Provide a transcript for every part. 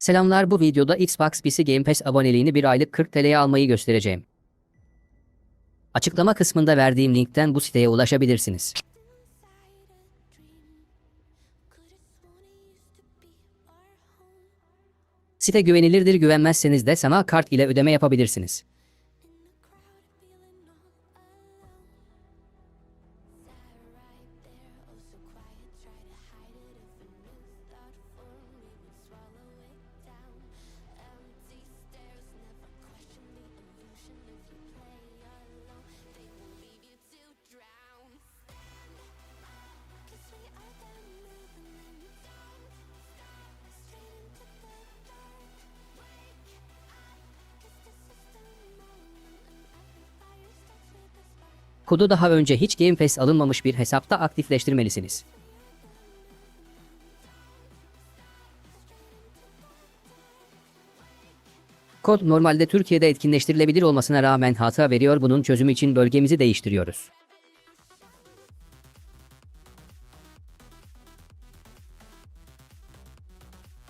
Selamlar bu videoda Xbox PC Game Pass aboneliğini bir aylık 40 TL'ye almayı göstereceğim. Açıklama kısmında verdiğim linkten bu siteye ulaşabilirsiniz. Site güvenilirdir güvenmezseniz de sanal kart ile ödeme yapabilirsiniz. Kodu daha önce hiç Game Pass alınmamış bir hesapta aktifleştirmelisiniz. Kod normalde Türkiye'de etkinleştirilebilir olmasına rağmen hata veriyor. Bunun çözümü için bölgemizi değiştiriyoruz.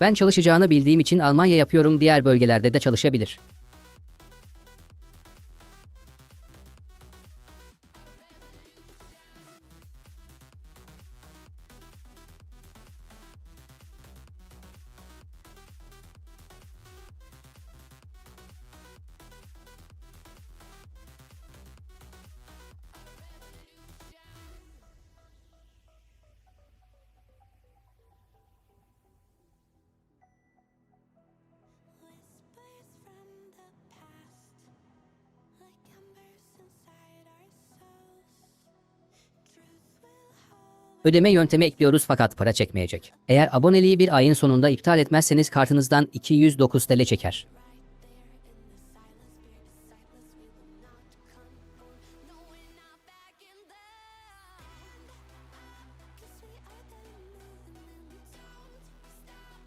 Ben çalışacağını bildiğim için Almanya yapıyorum. Diğer bölgelerde de çalışabilir. Ödeme yöntemi ekliyoruz fakat para çekmeyecek. Eğer aboneliği bir ayın sonunda iptal etmezseniz kartınızdan 209 TL çeker.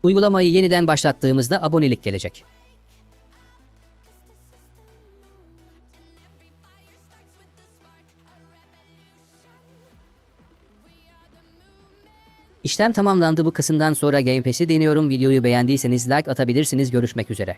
Uygulamayı yeniden başlattığımızda abonelik gelecek. İşlem tamamlandı bu kısımdan sonra Game Pass'i deniyorum. Videoyu beğendiyseniz like atabilirsiniz. Görüşmek üzere.